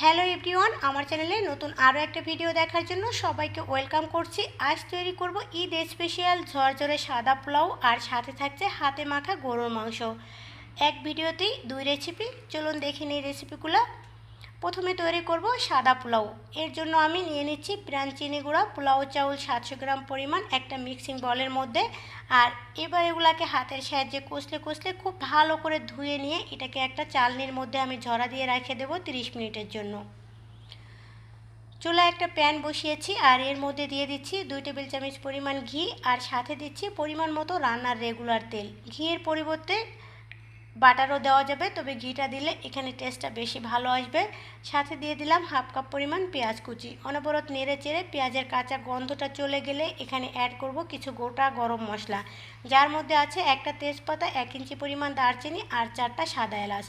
Hello everyone, আমার চ্যানেলে নতুন আরও একটা ভিডিও দেখার জন্য সবাইকে ওয়েলকাম করছি। আজ তৈরি করব ঈদ স্পেশাল ঝরঝরে সাদা পোলাও আর সাথে থাকছে হাতে মাখা গরুর মাংস। এক ভিডিওতেই দুই রেসিপি চলুন দেখে নিই রেসিপিগুলো প্রথমে তৈরি করব সাদা পোলাও। এর জন্য আমি নিয়ে নিচ্ছি প্রাণ চিনি গুঁড়া, পোলাও চাউল সাতশো গ্রাম পরিমাণ, একটা মিক্সিং বলের মধ্যে। আর এবার এগুলাকে হাতের সাহায্যে কষলে কষলে খুব ভালো করে ধুয়ে নিয়ে এটাকে একটা চালনির মধ্যে আমি ঝরা দিয়ে রেখে দেবো তিরিশ মিনিটের জন্য। চুলায় একটা প্যান বসিয়েছি, আর এর মধ্যে দিয়ে দিচ্ছি দুই টেবিল চামচ পরিমাণ ঘি, আর সাথে দিচ্ছি পরিমাণ মতো রান্নার রেগুলার তেল। ঘিয়ের পরিবর্তে বাটারও দেওয়া যাবে, তবে ঘিটা দিলে এখানে টেস্টটা বেশি ভালো আসবে। সাথে দিয়ে দিলাম হাফ কাপ পরিমাণ পেঁয়াজ কুচি। অনবরত নেড়ে চেড়ে পেঁয়াজের কাঁচা গন্ধটা চলে গেলে এখানে অ্যাড করব কিছু গোটা গরম মশলা। যার মধ্যে আছে একটা তেজপাতা, এক ইঞ্চি পরিমাণ দারচিনি আর চারটা সাদা এলাচ।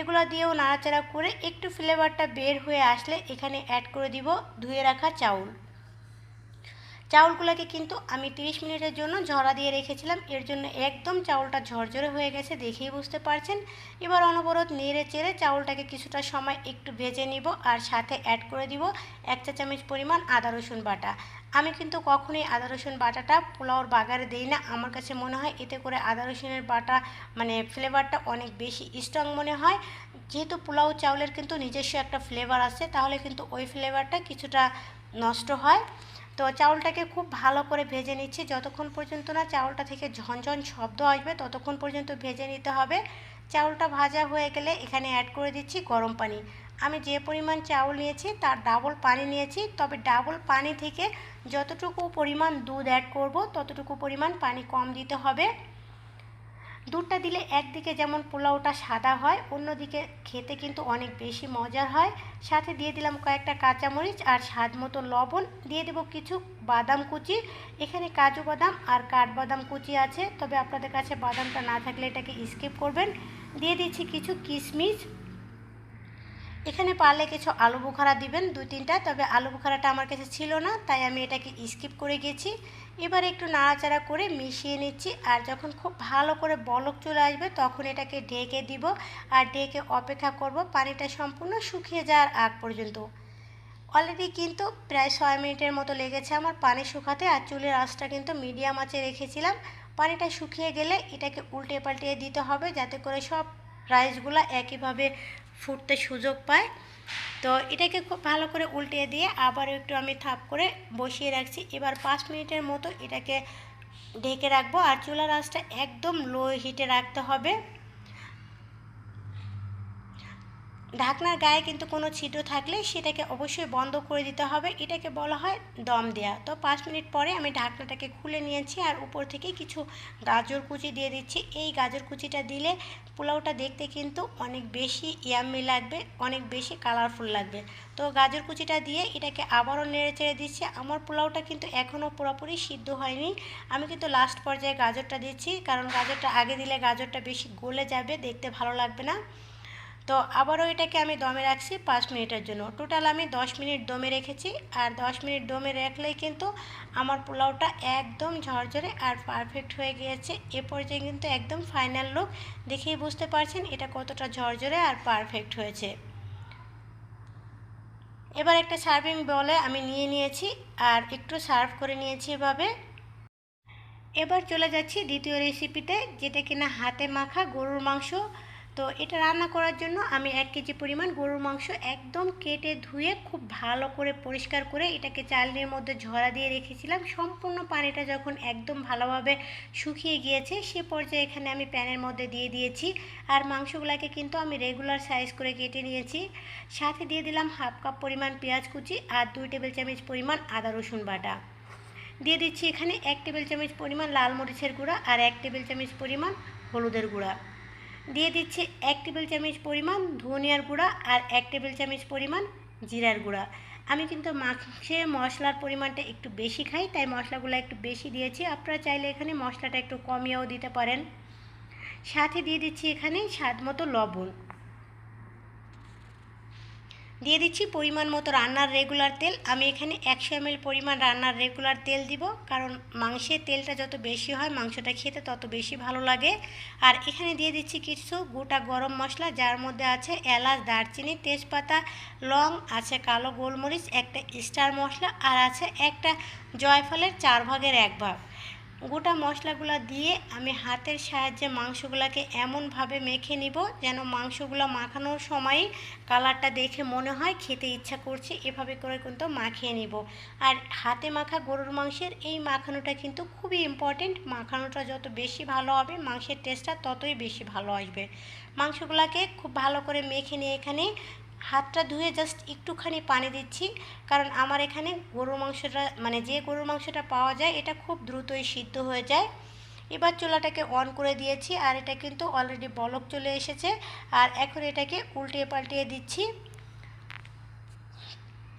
এগুলো দিয়েও নাড়াচাড়া করে একটু ফ্লেভারটা বের হয়ে আসলে এখানে অ্যাড করে দিব ধুয়ে রাখা চাউল। চাউলগুলোকে কিন্তু আমি 30 মিনিটের জন্য ঝরা দিয়ে রেখেছিলাম। এর জন্য একদম চাউলটা ঝরঝরে হয়ে গেছে দেখেই বুঝতে পারছেন। এবার অনবরত নেড়ে চেড়ে চাউলটাকে কিছুটা সময় একটু ভেজে নিব আর সাথে অ্যাড করে দিব এক চা চামচ পরিমাণ আদা রসুন বাটা। আমি কিন্তু কখনোই আদা রসুন বাটাটা পোলাওর বাগারে দিই না। আমার কাছে মনে হয় এতে করে আদা রসুনের বাটা মানে ফ্লেভারটা অনেক বেশি স্ট্রং মনে হয়। যেহেতু পোলাও চাউলের কিন্তু নিজস্ব একটা ফ্লেভার আছে, তাহলে কিন্তু ওই ফ্লেভারটা কিছুটা নষ্ট হয়। তো চাউলটাকে খুব ভালো করে ভেজে নিচ্ছি। যতক্ষণ পর্যন্ত না চাউলটা থেকে ঝনঝন শব্দ আসবে, ততক্ষণ পর্যন্ত ভেজে নিতে হবে। চাউলটা ভাজা হয়ে গেলে এখানে অ্যাড করে দিচ্ছি গরম পানি। আমি যে পরিমাণ চাউল নিয়েছি তার ডাবল পানি নিয়েছি। তবে ডাবল পানি থেকে যতটুকু পরিমাণ দুধ অ্যাড করব, ততটুকু পরিমাণ পানি কম দিতে হবে। দুধটা দিলে একদিকে যেমন পোলাওটা সাদা হয়, অন্যদিকে খেতে কিন্তু অনেক বেশি মজার হয়। সাথে দিয়ে দিলাম কয়েকটা কাঁচামরিচ আর স্বাদ মতো লবণ। দিয়ে দেবো কিছু বাদাম কুচি। এখানে কাজু বাদাম আর কাঠবাদাম কুচি আছে, তবে আপনাদের কাছে বাদামটা না থাকলে এটাকে স্কিপ করবেন। দিয়ে দিচ্ছি কিছু কিশমিশ। এখানে পারলে কিছু আলু বোখারা দিবেন, দুই, তিনটা। তবে আলু বোখারাটা আমার কাছে ছিল না, তাই আমি এটাকে স্কিপ করে গেছি। এবার একটু নাড়াচাড়া করে মিশিয়ে নিচ্ছি, আর যখন খুব ভালো করে বলক চলে আসবে, তখন এটাকে ঢেকে দিব। আর ঢেকে অপেক্ষা করব, পানিটা সম্পূর্ণ শুকিয়ে যাওয়ার আগ পর্যন্ত। অলরেডি কিন্তু প্রায় ছয় মিনিটের মতো লেগেছে আমার পানি শুকাতে, আর চুলের আঁচটা কিন্তু মিডিয়াম আঁচে রেখেছিলাম। পানিটা শুকিয়ে গেলে এটাকে উল্টে পাল্টিয়ে দিতে হবে, যাতে করে সব রাইসগুলো একইভাবে ফুটতে সুযোগ পায়। তো এটাকে খুব ভালো করে উল্টে দিয়ে আবার একটু আমি থাপ করে বসিয়ে রাখছি। এবার পাঁচ মিনিটের মতো এটাকে ঢেকে রাখব। আর চুলার আঁচটা একদম লো হিটে রাখতে হবে। ঢাকনার গায়ে কিন্তু কোনো ছিদ্র থাকলে সেটাকে অবশ্যই বন্ধ করে দিতে হবে। এটাকে বলা হয় দম দেওয়া তো পাঁচ মিনিট পরে আমি ঢাকনাটাকে খুলে নিয়েছি আর উপর থেকে কিছু গাজর কুচি দিয়ে দিচ্ছি। এই গাজর কুচিটা দিলে পোলাওটা দেখতে কিন্তু অনেক বেশি ইয়াম্মি লাগবে, অনেক বেশি কালারফুল লাগবে। তো গাজর কুচিটা দিয়ে এটাকে আবারও নেড়ে চেড়ে দিচ্ছি। আমার পোলাওটা কিন্তু এখনও পুরোপুরি সিদ্ধ হয়নি। আমি কিন্তু লাস্ট পর্যায়ে গাজরটা দিচ্ছি, কারণ গাজরটা আগে দিলে গাজরটা বেশি গলে যাবে, দেখতে ভালো লাগবে না। তো আবারও এটাকে আমি দমে রাখছি পাঁচ মিনিটের জন্য। টোটাল আমি দশ মিনিট দমে রেখেছি আর দশ মিনিট দমে রাখলেই কিন্তু আমার পোলাওটা একদম ঝরঝরে আর পারফেক্ট হয়ে গিয়েছে। এ পর্যায়ে কিন্তু একদম ফাইনাল লুক দেখেই বুঝতে পারছেন এটা কতটা ঝরঝরে আর পারফেক্ট হয়েছে। এবার একটা সার্ভিং বলে আমি নিয়ে নিয়েছি আর একটু সার্ভ করে নিয়েছি এভাবে। এবার চলে যাচ্ছি দ্বিতীয় রেসিপিতে যেটা কিনা হাতে মাখা গরুর মাংস তো এটা রান্না করার জন্য আমি এক কেজি পরিমাণ গরুর মাংস একদম কেটে ধুয়ে খুব ভালো করে পরিষ্কার করে এটাকে চালনির মধ্যে ঝরা দিয়ে রেখেছিলাম। সম্পূর্ণ পানিটা যখন একদম ভালোভাবে শুকিয়ে গিয়েছে সে পর্যায়ে এখানে আমি প্যানের মধ্যে দিয়ে দিয়েছি আর মাংসগুলোকে কিন্তু আমি রেগুলার সাইজ করে কেটে নিয়েছি। সাথে দিয়ে দিলাম হাফ কাপ পরিমাণ পেঁয়াজ কুচি আর দুই টেবিল চামচ পরিমাণ আদা রসুন বাটা। দিয়ে দিচ্ছি এখানে এক টেবিল চামচ পরিমাণ লাল মরিচের গুঁড়া আর এক টেবিল চামচ পরিমাণ হলুদের গুঁড়া। দিয়ে দিচ্ছি এক টেবিল চামচ পরিমাণ ধনিয়ার গুঁড়া আর এক টেবিল চামচ পরিমাণ জিরার গুঁড়া। আমি কিন্তু মাংসে মশলার পরিমাণটা একটু বেশি খাই, তাই মশলাগুলো একটু বেশি দিয়েছি। আপনারা চাইলে এখানে মশলাটা একটু কমিয়েও দিতে পারেন। সাথে দিয়ে দিচ্ছি এখানে স্বাদ মতো লবণ। দিয়ে দিচ্ছি পরিমাণ মতো রান্নার রেগুলার তেল। আমি এখানে একশো এমএল পরিমাণ রান্নার রেগুলার তেল দিব, কারণ মাংসের তেলটা যত বেশি হয়, মাংসটা খেতে তত বেশি ভালো লাগে। আর এখানে দিয়ে দিচ্ছি কিছু গোটা গরম মশলা, যার মধ্যে আছে এলাচ, দারচিনি, তেজপাতা, লং, আছে কালো গোলমরিচ, একটা স্টার মশলা, আর আছে একটা জয়ফলের চার ভাগের এক ভাগ। গোটা মশলাগুলো দিয়ে আমি হাতের সাহায্যে মাংসগুলোকে এমনভাবে মেখে নিব যেন মাংসগুলো মাখানোর সময় কালারটা দেখে মনে হয় খেতে ইচ্ছা করছে। এভাবে করে কিন্তু মাখিয়ে নিব। আর হাতে মাখা গরুর মাংসের এই মাখানোটা কিন্তু খুবই ইম্পর্টেন্ট মাখানোটা যত বেশি ভালো হবে, মাংসের টেস্টটা ততই বেশি ভালো আসবে। মাংসগুলোকে খুব ভালো করে মেখে নিয়ে এখানে হাতটা ধুয়ে জাস্ট একটুখানি পানি দিচ্ছি। কারণ আমার এখানে গরুর মাংসটা মানে যে গরুর মাংসটা পাওয়া যায়, এটা খুব দ্রুতই সিদ্ধ হয়ে যায়। এবার চুলাটাকে অন করে দিয়েছি, আর এটা কিন্তু অলরেডি বলক চলে এসেছে। আর এখন এটাকে উল্টিয়ে পাল্টিয়ে দিচ্ছি।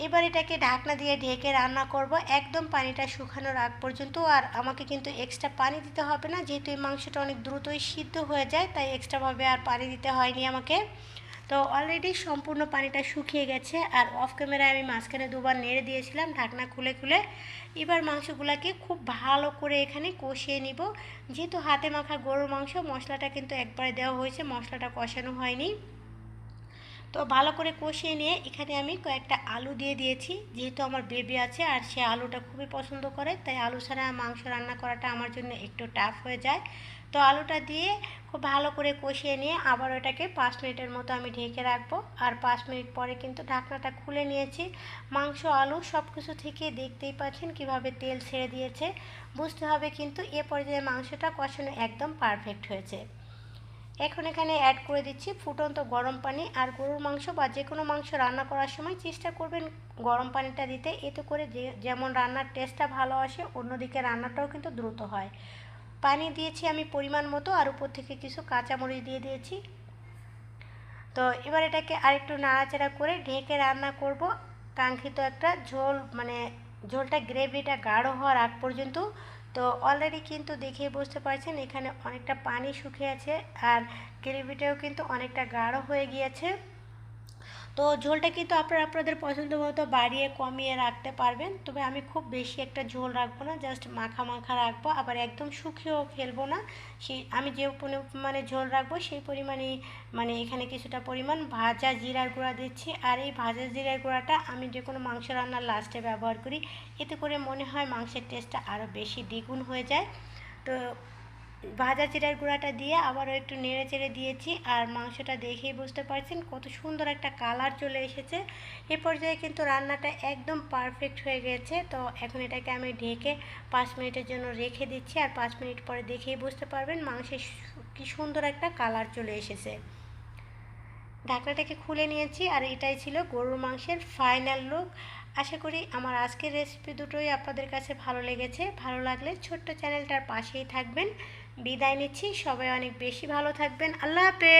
এবার এটাকে ঢাকনা দিয়ে ঢেকে রান্না করব। একদম পানিটা শুকানোর আগ পর্যন্ত, আর আমাকে কিন্তু এক্সট্রা পানি দিতে হবে না। যেহেতু এই মাংসটা অনেক দ্রুতই সিদ্ধ হয়ে যায়, তাই এক্সট্রাভাবে আর পানি দিতে হয়নি আমাকে। তো অলরেডি সম্পূর্ণ পানিটা শুকিয়ে গেছে। আর অফ ক্যামেরায় আমি মাঝখানে দুবার নেড়ে দিয়েছিলাম, ঢাকনা খুলে খুলে। এবার মাংসগুলোকে খুব ভালো করে এখানে কষিয়ে নিব। যেহেতু হাতে মাখা গরুর মাংস, মশলাটা কিন্তু একবারে দেওয়া হয়েছে, মশলাটা কষানো হয়নি। তো ভালো করে কষিয়ে নিয়ে এখানে আমি কয়েকটা আলু দিয়ে দিয়েছি। যেহেতু আমার বেবি আছে আর সে আলুটা খুবই পছন্দ করে, তাই আলু ছাড়া মাংস রান্না করাটা আমার জন্য একটু টাফ হয়ে যায়। তো আলুটা দিয়ে খুব ভালো করে কষিয়ে নিয়ে আবার ওটাকে পাঁচ মিনিটের মতো আমি ঢেকে রাখব। আর পাঁচ মিনিট পরে কিন্তু ঢাকনাটা খুলে নিয়েছি। মাংস, আলু সব কিছু থেকে দেখতেই পাচ্ছেন কীভাবে তেল ছেড়ে দিয়েছে। বুঝতে হবে কিন্তু এ পর্যায়ে মাংসটা কষানো একদম পারফেক্ট হয়েছে। এখন এখানে অ্যাড করে দিচ্ছি ফুটন্ত গরম পানি। আর গরুর মাংস বা যে কোনো মাংস রান্না করার সময় চেষ্টা করবেন গরম পানিটা দিতে। এতে করে যে, যেমন রান্নার টেস্টটা ভালো আসে, অন্যদিকে রান্নাটাও কিন্তু দ্রুত হয়। পানি দিয়েছি আমি পরিমাণ মতো আর উপর থেকে কিছু কাঁচামরিচ দিয়ে দিয়েছি। তো এবার এটাকে আরেকটু নাড়াচাড়া করে ঢেকে রান্না করব। কাঙ্ক্ষিত একটা ঝোল মানে ঝোলটা গ্রেভিটা গাঢ় হওয়ার আগ পর্যন্ত। তো অলরেডি কিন্তু দেখে বুঝতে পারছেন এখানে অনেকটা পানি শুকিয়ে আছে আর গ্রেভিটাও কিন্তু অনেকটা গাঢ় হয়ে গিয়েছে। তো ঝোলটা কিন্তু আপনারা আপনাদের পছন্দ মতো বাড়িয়ে কমিয়ে রাখতে পারবেন। তবে আমি খুব বেশি একটা ঝোল রাখব না জাস্ট মাখা মাখা রাখব। আবার একদম শুকিয়েও ফেলব না। সেই আমি যে মানে ঝোল রাখব সেই পরিমাণে মানে এখানে কিছুটা পরিমাণ ভাজা জিরার গুঁড়া দিচ্ছি। আর এই ভাজা জিরার গুঁড়াটা আমি যে কোনো মাংস রান্নার লাস্টে ব্যবহার করি। এতে করে মনে হয় মাংসের টেস্টটা আরও বেশি দ্বিগুণ হয়ে যায়। তো ভাজা জিরার গুঁড়াটা দিয়ে আবারও একটু নেড়ে চেড়ে দিয়েছি আর মাংসটা দেখেই বুঝতে পারছেন কত সুন্দর একটা কালার চলে এসেছে। এ পর্যায়ে কিন্তু রান্নাটা একদম পারফেক্ট হয়ে গেছে। তো এখন এটাকে আমি ঢেকে পাঁচ মিনিটের জন্য রেখে দিচ্ছি আর পাঁচ মিনিট পরে দেখেই বুঝতে পারবেন মাংসের কি সুন্দর একটা কালার চলে এসেছে। ঢাকনাটাকে খুলে নিয়েছি আর এটাই ছিল গরুর মাংসের ফাইনাল লুক। আশা করি আমার আজকের রেসিপি দুটোই আপনাদের কাছে ভালো লেগেছে। ভালো লাগলে ছোট্ট চ্যানেলটার পাশেই থাকবেন। বিদায় নিচ্ছি। সবাই অনেক বেশি ভালো থাকবেন। আল্লাহ হাফেজ।